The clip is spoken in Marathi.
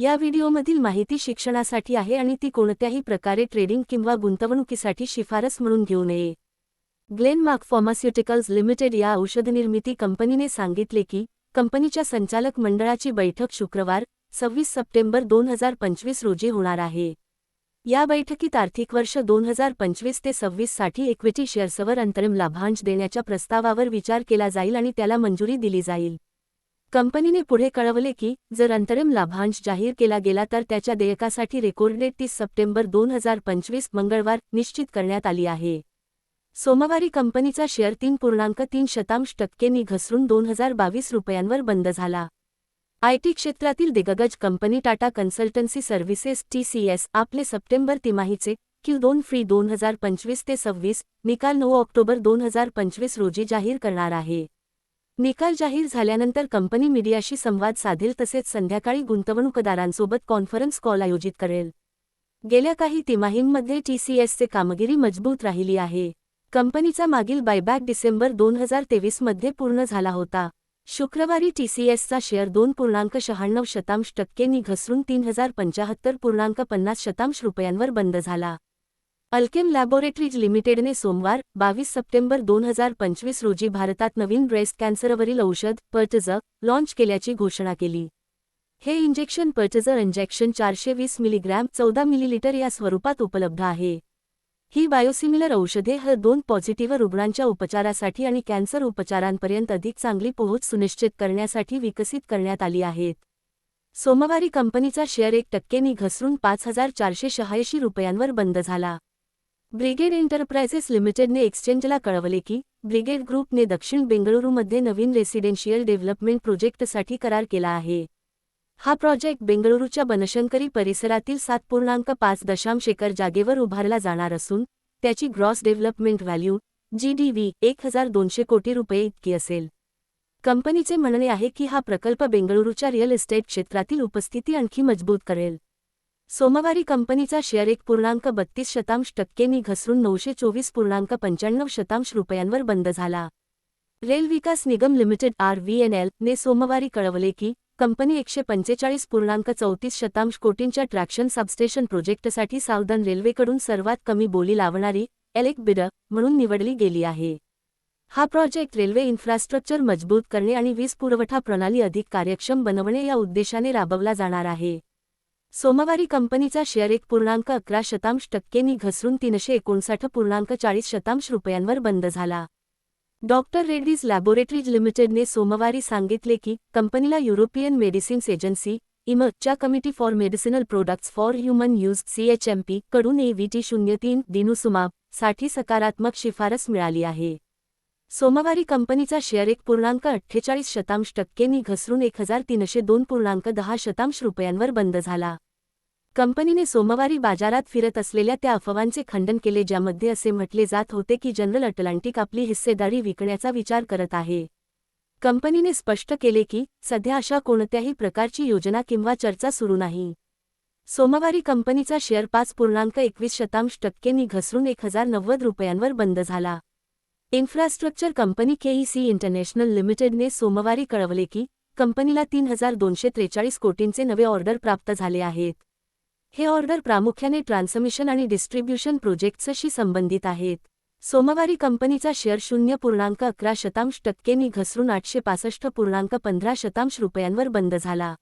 या व्हिडिओमधील माहिती शिक्षणासाठी आहे आणि ती कोणत्याही प्रकारे ट्रेडिंग किंवा गुंतवणुकीसाठी शिफारस म्हणून घेऊ नये. ग्लेनमार्क फार्मास्युटिकल्स लिमिटेड या औषधनिर्मिती कंपनीने सांगितले की कंपनीच्या संचालक मंडळाची बैठक शुक्रवार सव्वीस सप्टेंबर दोन हजार पंचवीस रोजी होणार आहे. या बैठकीत आर्थिक वर्ष दोन हजार पंचवीस ते सव्वीससाठी इक्विटी शेअर्सवर अंतरिम लाभांश देण्याच्या प्रस्तावावर विचार केला जाईल आणि त्याला मंजुरी दिली जाईल. कंपनीने पुढे कळवले की जर अंतरिम लाभांश जाहीर केला गेला तर त्याच्या देयकासाठी रेकॉर्ड डेट तीस सप्टेंबर दोन हजार पंचवीस मंगळवार निश्चित करण्यात आली आहे. सोमवारी कंपनीचा शेअर तीन पूर्णांक तीन शतांश टक्केनी घसरून दोन हजार बावीस रुपयांवर बंद झाला. आयटी क्षेत्रातील दिग्गज company Tata consultancy services TCS आपले सप्टेंबर तिमाहीचे क्यू दोन फ्री दोन हजार पंचवीस ते सव्वीस निकाल नऊ ऑक्टोबर दोन हजार पंचवीस रोजी जाहीर करणार आहे. निकाल जाहीर झाल्यानंतर कंपनी मीडियाशी संवाद साधेल तसेच संध्याकाळी गुंतवणूकदारांसोबत कॉन्फरन्स कॉल आयोजित करेल. गेल्या काही तिमाहींमध्ये टीसीएसचे कामगिरी मजबूत राहिली आहे. कंपनीचा मागील बायबॅक डिसेंबर दोन हजार तेवीसमध्ये पूर्ण झाला होता. शुक्रवारी टीसीएसचा शेअर दोन पूर्णांक शहाण्णव शतांश टक्केनी घसरून तीन हजार पंचाहत्तर पूर्णांक पन्नास शतांश रुपयांवर बंद झाला. अल्केम लॅबोरेटरीज लिमिटेडने सोमवार बावीस सप्टेंबर दोन हजार पंचवीस रोजी भारतात नवीन ब्रेस्ट कॅन्सरवरील औषध पर्टज लॉन्च केल्याची घोषणा केली. हे इंजेक्शन पर्टजर इंजेक्शन चारशे वीस मिलीग्रॅम चौदा मिलीलिटर या स्वरूपात उपलब्ध आहे. ही बायोसिमिलर औषधे ह दोन पॉझिटिव्ह रुग्णांच्या उपचारासाठी आणि कॅन्सर उपचारांपर्यंत अधिक चांगली पोहोच सुनिश्चित करण्यासाठी विकसित करण्यात आली आहेत. सोमवारी कंपनीचा शेअर एक टक्केनी घसरून पाच हजार चारशे शहाऐंशी रुपयांवर बंद झाला. ब्रिगेड एंटरप्राइजेस लिमिटेडने एक्सचेंजला कळवले की ब्रिगेड ग्रुपने दक्षिण बेंगळुरूमध्ये नवीन रेसिडेन्शियल डेव्हलपमेंट प्रोजेक्टसाठी करार केला आहे. हा प्रोजेक्ट बेंगळुरूच्या बनशंकरी परिसरातील सात पूर्णांक पाच दशांश एकर जागेवर उभारला जाणार असून त्याची ग्रॉस डेव्हलपमेंट व्हॅल्यू व्ही एक हजार दोनशे कोटी रुपये इतकी असेल. कंपनीचे म्हणणे आहे की हा प्रकल्प बेंगळुरूच्या रिअल इस्टेट क्षेत्रातील उपस्थिती आणखी मजबूत करेल. सोमवारी कंपनीचा शेअर एक पूर्णांक बत्तीस शतांश टक्केनी घसरून नऊशे चोवीस पूर्णांक पंच्याण्णव शतांश रुपयांवर बंद झाला. Rail Vikas Nigam limited R V N L ने सोमवारी कळवले की कंपनी एकशे पंचेचाळीस पूर्णांक चौतीस शतांश कोटींच्या ट्रॅक्शन सबस्टेशन प्रोजेक्टसाठी सावधान रेल्वेकडून सर्वात कमी बोली लावणारी एलेक बिड म्हणून निवडली गेली आहे. हा प्रोजेक्ट रेल्वे इन्फ्रास्ट्रक्चर मजबूत करणे आणि वीज पुरवठा प्रणाली अधिक कार्यक्षम बनवणे या उद्देशाने राबवला जाणार आहे. सोमवारी कंपनीचा शेअर एक पूर्णांक अकरा शतांश टक्केनी घसरून तीनशे एकोणसाठ पूर्णांक चाळीस शतांश रुपयांवर बंद झाला. डॉक्टर रेड्डीज लॅबोरेटरीज लिमिटेडने सोमवारी सांगितले की कंपनीला युरोपियन मेडिसिन्स एजन्सी इम च्या committee for medicinal products for human use CHMP कडून एव्हीटी शून्य तीन दिनुसुमाबसाठी सकारात्मक शिफारस मिळाली आहे. सोमवारी कंपनीचा शेअर एक पूर्णांक अठ्ठेचाळीस शतांश टक्केनी घसरून एक हजार तीनशे दोन पूर्णांक दहा शतांश रुपयांवर बंद झाला. कंपनीने सोमवारी बाजारात फिरत असलेल्या त्या अफवांचे खंडन केले ज्यामध्ये असे म्हटले जात होते की जनरल अटलांटिक आपली हिस्सेदारी विकण्याचा विचार करत आहे. कंपनीने स्पष्ट केले की सध्या अशा कोणत्याही प्रकारची योजना किंवा चर्चा सुरू नाही. सोमवारी कंपनीचा शेअर पाच पूर्णांक एकवीस शतांश टक्केनी घसरून एक हजार नव्वद रुपयांवर बंद झाला. इन्फ्रास्ट्रक्चर कंपनी केईसी इंटरनॅशनल लिमिटेडने सोमवारी कळवले की कंपनीला तीन हजार दोनशे त्रेचाळीस कोटींचे नवे ऑर्डर प्राप्त झाले आहेत. हे ऑर्डर प्रामुख्याने ट्रान्समिशन आणि डिस्ट्रीब्युशन प्रोजेक्ट्सशी संबंधित आहेत. सोमवारी कंपनीचा शेअर शून्य पूर्णांक अकरा शतांश टक्केनी घसरून आठशे पासष्ट पूर्णांक पंधरा शतांश रुपयांवर बंद झाला.